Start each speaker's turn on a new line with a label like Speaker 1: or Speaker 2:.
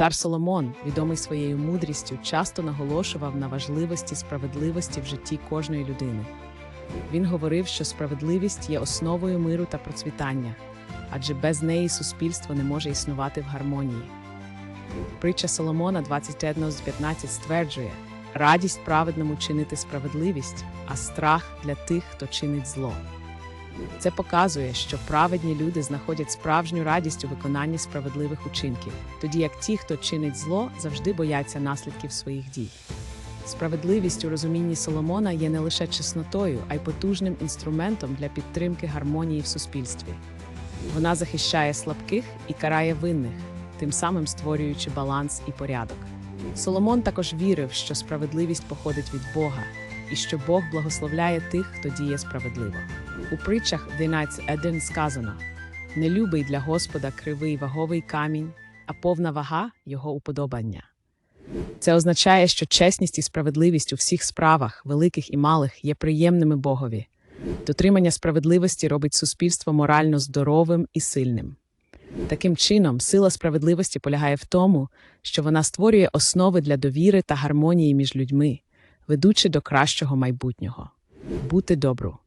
Speaker 1: Цар Соломон, відомий своєю мудрістю, часто наголошував на важливості справедливості в житті кожної людини. Він говорив, що справедливість є основою миру та процвітання, адже без неї суспільство не може існувати в гармонії. Притча Соломона 21 з 15 стверджує: радість праведному чинити справедливість, а страх для тих, хто чинить зло. Це показує, що праведні люди знаходять справжню радість у виконанні справедливих учинків, тоді як ті, хто чинить зло, завжди бояться наслідків своїх дій. Справедливість у розумінні Соломона є не лише чеснотою, а й потужним інструментом для підтримки гармонії в суспільстві. Вона захищає слабких і карає винних, тим самим створюючи баланс і порядок. Соломон також вірив, що справедливість походить від Бога і що Бог благословляє тих, хто діє справедливо. У притчах 11.1 сказано: не любий для Господа кривий ваговий камінь, а повна вага його уподобання. Це означає, що чесність і справедливість у всіх справах, великих і малих, є приємними Богові. Дотримання справедливості робить суспільство морально здоровим і сильним. Таким чином, сила справедливості полягає в тому, що вона створює основи для довіри та гармонії між людьми, ведучи до кращого майбутнього. Бути добру.